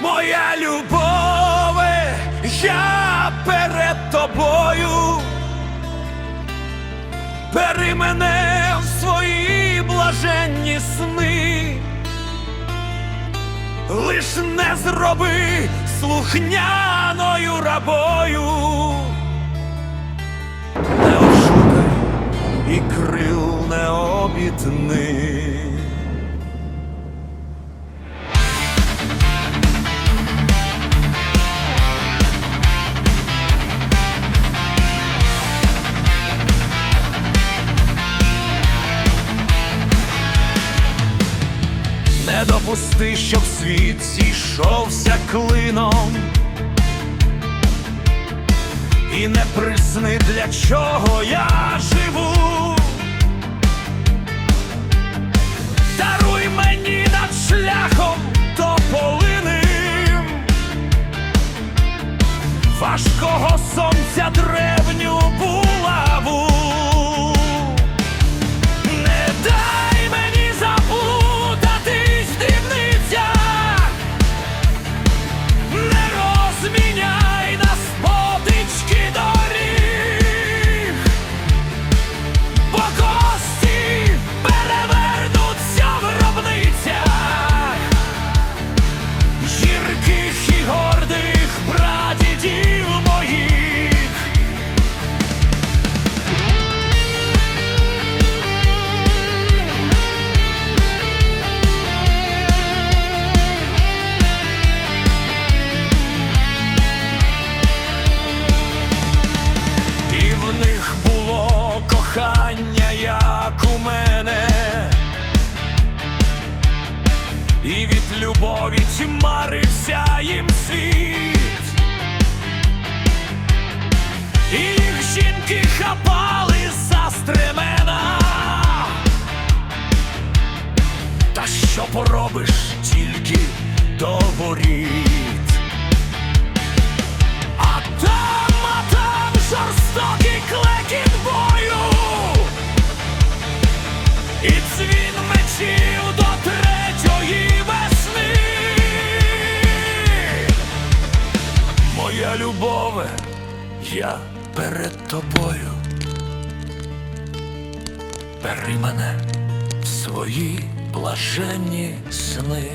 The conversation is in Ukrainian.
Моя любове, я перед тобою. Бери мене в свої блаженні сни. Лиш не зроби слухняною рабою. Не ошукай і крил не обітни. Допусти, щоб світ зійшовся клином. І не присни, для чого я живу. Даруй мені над шляхом тополиним важкого сонця древню від любові тьмарився їм світ, і їх жінки хапали за стремена. Та що поробиш тільки до воріт? Моя любове, я перед тобою. Бери мене в свої блаженні сни